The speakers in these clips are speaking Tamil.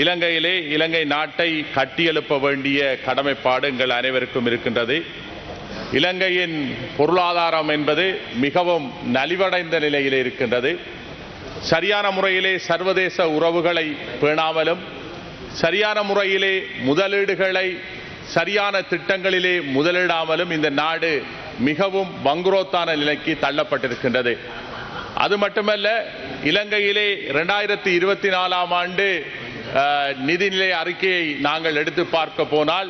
இலங்கையிலே இலங்கை நாட்டை கட்டியெழுப்ப வேண்டிய கடமைப்பாடு எங்கள் அனைவருக்கும் இருக்கின்றது. இலங்கையின் பொருளாதாரம் என்பது மிகவும் நலிவடைந்த நிலையில் இருக்கின்றது. சரியான முறையிலே சர்வதேச உறவுகளை பேணாமலும் சரியான முறையிலே முதலீடுகளை சரியான திட்டங்களிலே முதலிடாமலும் இந்த நாடு மிகவும் வங்குரோத்தான நிலைக்கு தள்ளப்பட்டிருக்கின்றது. அது மட்டுமல்ல இலங்கையிலே இரண்டாயிரத்தி இருபத்தி நாலாம் ஆண்டு நிதிநிலை அறிக்கையை நாங்கள் எடுத்து பார்க்க போனால்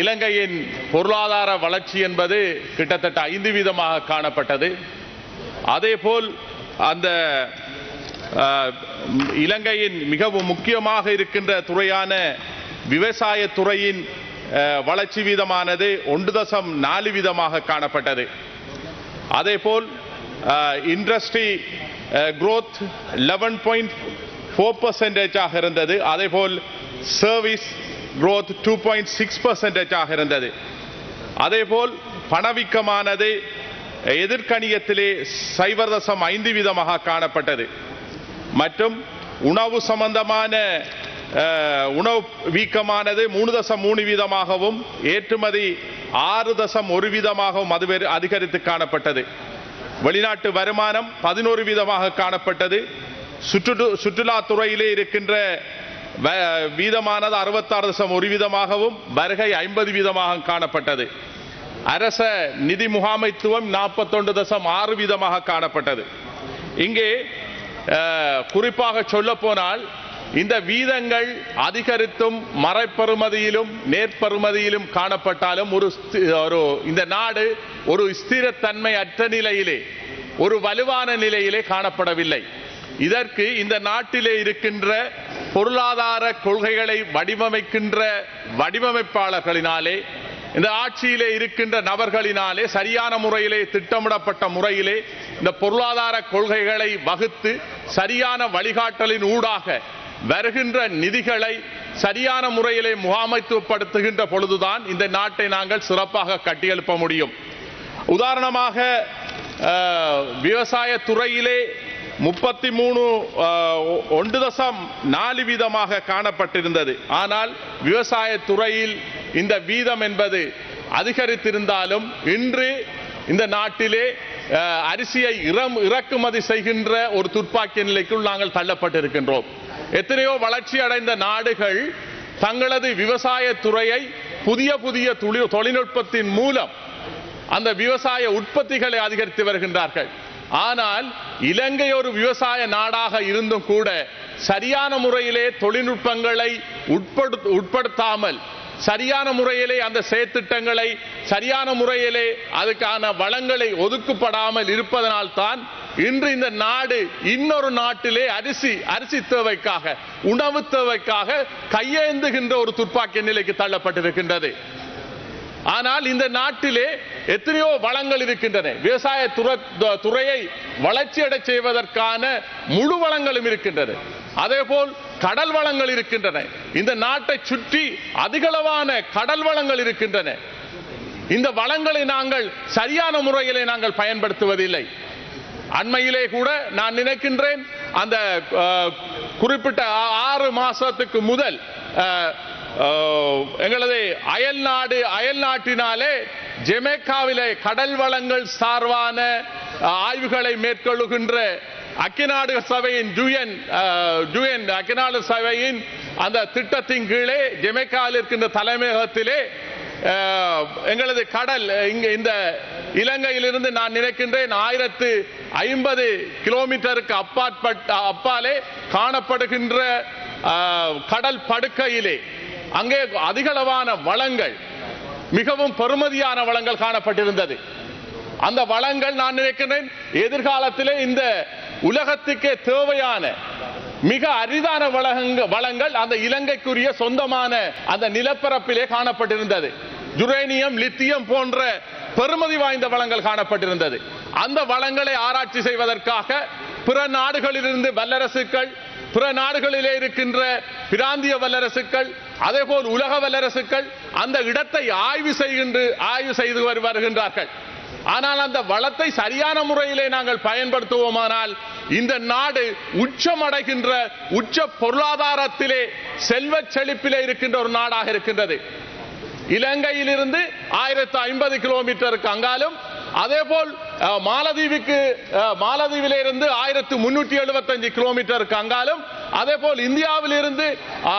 இலங்கையின் பொருளாதார வளர்ச்சி என்பது கிட்டத்தட்ட ஐந்து வீதமாக காணப்பட்டது. அதேபோல் அந்த இலங்கையின் மிகவும் முக்கியமாக இருக்கின்ற துறையான விவசாய துறையின் வளர்ச்சி வீதமானது ஒன்று தசம் நாலு வீதமாக காணப்பட்டது. அதேபோல் industry growth eleven point four பர்சன்டேஜாக இருந்தது. அதேபோல் service growth two point six பர்சன்டேஜாக இருந்தது. அதேபோல் பணவீக்கமானது எதிர்கணியத்திலே சைவர் தசம் ஐந்து வீதமாக காணப்பட்டது. மற்றும் உணவு சம்பந்தமான உணவு வீக்கமானது மூணு தசம் மூணு வீதமாகவும் ஏற்றுமதி ஆறு தசம் ஒரு வீதமாகவும் அது அதிகரித்து காணப்பட்டது. வெளிநாட்டு வருமானம் பதினோரு வீதமாக காணப்பட்டது. சுற்று சுற்றுலாத்துறையிலே இருக்கின்ற வ- வீதமானது அறுபத்தாறு தசம் ஒரு வீதமாகவும் வருகை ஐம்பது வீதமாக காணப்பட்டது. அரச நிதி முகாமைத்துவம் நாற்பத்தொன்று தசம் ஆறு வீதமாக காணப்பட்டது. இங்கே குறிப்பாக சொல்ல போனால் இந்த வீதங்கள் அதிகரித்தும் மறைப்பெறுமதியிலும் நேர்பெறுமதியிலும் காணப்பட்டாலும் ஒரு ஸ்தி- ஒரு இந்த நாடு ஒரு ஸ்திரத்தன்மை அற்ற நிலையிலே ஒரு வலுவான நிலையிலே காணப்படவில்லை. இதற்கு இந்த நாட்டிலே இருக்கின்ற பொருளாதார கொள்கைகளை வடிவமைக்கின்ற வடிவமைப்பாளர்களினாலே இந்த ஆட்சியிலே இருக்கின்ற நபர்களினாலே சரியான முறையிலே திட்டமிடப்பட்ட முறையிலே இந்த பொருளாதார கொள்கைகளை வகுத்து சரியான வழிகாட்டலின் ஊடாக வருகின்ற நிதிகளை சரியான முறையிலே முகாமைத்துவப்படுத்துகின்ற பொழுதுதான் இந்த நாட்டை நாங்கள் சிறப்பாக கட்டியெழுப்ப முடியும். உதாரணமாக விவசாய துறையிலே முப்பத்தி மூணு ஒன்று தசம் நாலு வீதமாக காணப்பட்டிருந்தது. ஆனால் விவசாய துறையில் இந்த வீதம் என்பது அதிகரித்திருந்தாலும் இன்று இந்த நாட்டிலே அரிசியை இறம் இறக்குமதி செய்கின்ற ஒரு துப்பாக்கிய நிலைக்குள் நாங்கள் தள்ளப்பட்டிருக்கின்றோம். எத்தனையோ வளர்ச்சி அடைந்த நாடுகள் தங்களது விவசாய துறையை புதிய புதிய துளி- தொழில்நுட்பத்தின் மூலம் அந்த விவசாய உற்பத்திகளை அதிகரித்து வருகின்றார்கள். ஆனால் இலங்கை ஒரு விவசாய நாடாக இருந்தும் கூட சரியான முறையிலே தொழில்நுட்பங்களை உட்படுத்த உட்படுத்தாமல் சரியான முறையிலே அந்த செயற்திட்டங்களை சரியான முறையிலே அதுக்கான வளங்களை ஒதுக்கப்படாமல் இருப்பதனால்தான் இன்று இந்த நாடு இன்னொரு நாட்டிலே அரிசி அரிசி தேவைக்காக உணவு தேவைக்காக கையேந்துகின்ற ஒரு துப்பாக்கி நிலைக்கு தள்ளப்பட்டிருக்கின்றது. ஆனால் இந்த நாட்டிலே எத்தனையோ வளங்கள் இருக்கின்றன. விவசாய துற- துறையை வளர்ச்சியடை செய்வதற்கான முழு வளங்களும் இருக்கின்றன அதேபோல் கடல் வளங்கள் இருக்கின்றன. இந்த நாட்டை சுற்றி அதிகளவான கடல் வளங்கள் இருக்கின்றன. இந்த வளங்களை நாங்கள் சரியான முறையிலே நாங்கள் பயன்படுத்துவதில்லை. அண்மையிலே கூட நான் நினைக்கின்றேன் அந்த குறிப்பிட்ட ஆறு மாசத்துக்கு முதல் எங்களது அயல் நாடு அயல் நாட்டினாலே ஜெமேக்காவிலே கடல் வளங்கள் சார்பான ஆய்வுகளை மேற்கொள்ளுகின்ற அக்கிநாடு சபையின் ஜூயன் ஜூயன் அக்கிநாடு சபையின் அந்த திட்டத்தின் கீழே ஜெமேக்காவில் இருக்கின்ற தலைமையகத்திலே எங்களது கடல் இங்கே இந்த இலங்கையிலிருந்து நான் நினைக்கின்றேன் ஆயிரத்து ஐம்பது கிலோமீட்டருக்கு அப்பாற்பட்ட அப்பாலே காணப்படுகின்ற கடல் படுக்கையிலே. அங்கே அதிகளவான வளங்கள் மிகவும் பெருமதியான வளங்கள் காணப்பட்டிருந்தது. அந்த வளங்கள் நான் நினைக்கிறேன் எதிர்காலத்திலே இந்த உலகத்துக்கே தேவையான மிக அரிதான வளங்க வளங்கள் அந்த இலங்கைக்குரிய சொந்தமான அந்த நிலப்பரப்பிலே காணப்பட்டிருந்தது. யுரேனியம் லித்தியம் போன்ற பெருமதி வாய்ந்த வளங்கள் காணப்பட்டிருந்தது. அந்த வளங்களை ஆராய்ச்சி செய்வதற்காக பிற நாடுகளிலிருந்து வல்லரசுகள் பிற நாடுகளிலே இருக்கின்ற பிராந்திய வல்லரசுகள் அதேபோல் உலக வல்லரசுகள் அந்த இடத்தை ஆய்வு செய்கின்ற ஆய்வு செய்து வரு- வருகின்றார்கள். ஆனால் அந்த வளத்தை சரியான முறையிலே நாங்கள் பயன்படுத்துவோமானால் இந்த நாடு உச்சமடைகின்ற உச்ச பொருளாதாரத்திலே செல்வ செழிப்பிலே இருக்கின்ற ஒரு நாடாக இருக்கின்றது. இலங்கையிலிருந்து ஆயிரத்து ஐம்பது கிலோமீட்டருக்கு அங்காலும் அதே போல் மாலதீவுக்கு அஹ், மாலதீவிலிருந்து ஆயிரத்தி முன்னூற்றி எழுபத்தஞ்சு கிலோமீட்டருக்கு அங்காலும் அதே போல் இந்தியாவிலிருந்து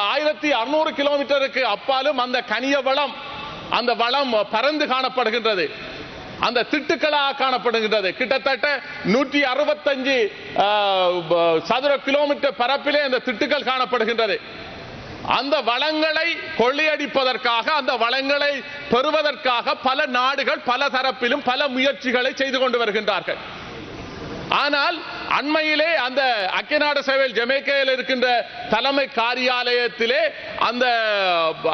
ஆயிரத்தி அறுநூறு கிலோமீட்டருக்கு அப்பாலும் அந்த கனிய வளம் அந்த வளம் பறந்து காணப்படுகின்றது. அந்த திட்டுக்களாக காணப்படுகின்றது. கிட்டத்தட்ட நூற்றி அறுபத்தஞ்சு சதுர கிலோமீட்டர் பரப்பிலே அந்த திட்டுக்கள் காணப்படுகின்றது. அந்த வளங்களை கொள்ளையடிப்பதற்காக அந்த வளங்களை பெறுவதற்காக பல நாடுகள் பல தரப்பிலும் பல முயற்சிகளை செய்து கொண்டு வருகின்றார்கள். ஆனால் அண்மையிலே அந்த அக்கிநாடு சேவையில் ஜமேக்கையில் இருக்கின்ற தலைமை காரியாலயத்திலே அந்த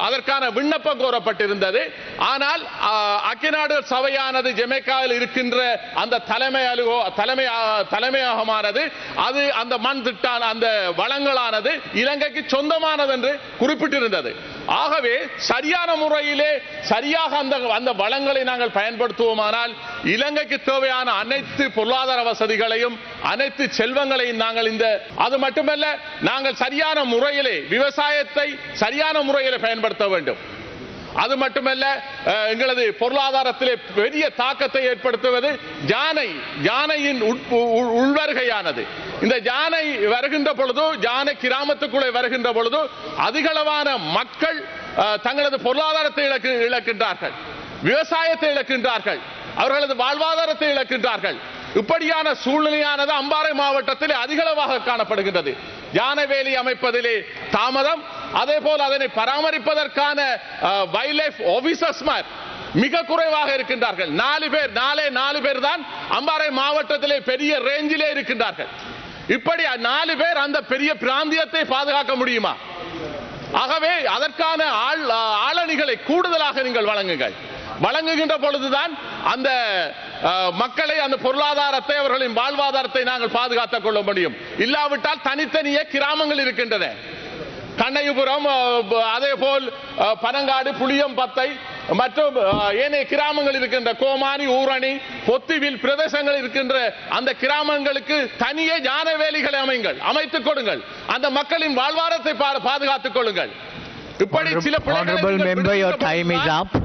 அதற்கான விண்ணப்பம் கோரப்பட்டிருந்தது. ஆனால் அக்கிநாடு சபையானது ஜமேக்காவில் இருக்கின்ற அந்த தலைமை அலுவோ தலைமை தலைமையகமானது அது அந்த மண் திட்டான அந்த வளங்களானது இலங்கைக்கு சொந்தமானது என்று குறிப்பிட்டிருந்தது. ஆகவே சரியான முறையிலே சரியாக அந்த அந்த வளங்களை நாங்கள் பயன்படுத்துவோமானால் இலங்கைக்கு தேவையான அனைத்து பொருளாதார வசதிகளையும் அனைத்து செல்வங்களையும் நாங்கள் இந்த அது மட்டுமல்ல நாங்கள் சரியான முறையிலே விவசாயத்தை சரியான முறையிலே பயன்படுத்த வேண்டும். அது மட்டுமல்ல எங்களது பொருளாதாரத்திலே பெரிய தாக்கத்தை ஏற்படுத்துவது யானை யானையின் உள்வருகையானது. இந்த யானை வருகின்ற பொழுது யானை கிராமத்துக்குள்ளே வருகின்ற பொழுது அதிகளவான மக்கள் தங்களது பொருளாதாரத்தை இழக்கு இழக்கின்றார்கள். விவசாயத்தை இழக்கின்றார்கள். அவர்களது வாழ்வாதாரத்தை இழக்கின்றார்கள். இப்படியான சூழ்நிலையானது அம்பாறை மாவட்டத்தில் அதிகளவாக காணப்படுகின்றது. யானை வேலி அமைப்பதிலே தாமதம் அதே போல் அதனை பராமரிப்பதற்கான வைல்ட் லைஃப் ஆபீசர்ஸ் மிக குறைவாக இருக்கின்றார்கள். நாலு பேர் நாலே நாலு பேர் தான் அம்பாறை மாவட்டத்திலே பெரிய ரேஞ்சிலே இருக்கின்றார்கள். இப்படி நாலு பேர் அந்த பெரிய பிராந்தியத்தை பாதுகாக்க முடியுமா? ஆகவே அதற்கான ஆள் ஆளணிகளை கூடுதலாக நீங்கள் வழங்குங்கள். வழங்குகின்ற பொழுதுதான் அந்த அஹ், மக்களை அந்த பொருளாதாரத்தை அவர்களின் வாழ்வாதாரத்தை நாங்கள் பாதுகாத்துக் கொள்ள முடியும். இல்லாவிட்டால் தனித்தனியே கிராமங்கள் இருக்கின்றன. கண்ணையபுரம் அதே போல் பனங்காடு புளியம்பத்தை மற்றும் ஏனைய கிராமங்கள் இருக்கின்ற கோமானி ஊரணி பொத்திவில் பிரதேசங்கள் இருக்கின்ற அந்த கிராமங்களுக்கு தனியே ஞான வேலிகளை அமைங்கள். அமைத்துக் கொடுங்கள். அந்த மக்களின் வாழ்வாரத்தை பாதுகாத்துக் கொள்ளுங்கள். இப்படி சில.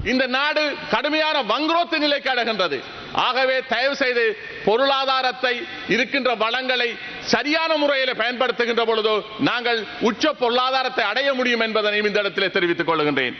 இந்த நாடு கடுமையான வங்குரோத்து நிலைக்கு அடைகின்றது. ஆகவே தயவு செய்து பொருளாதாரத்தை இருக்கின்ற வளங்களை சரியான முறையில் பயன்படுத்துகின்ற பொழுது நாங்கள் உச்ச பொருளாதாரத்தை அடைய முடியும் என்பதனை இந்த இடத்திலே தெரிவித்துக் கொள்கின்றேன்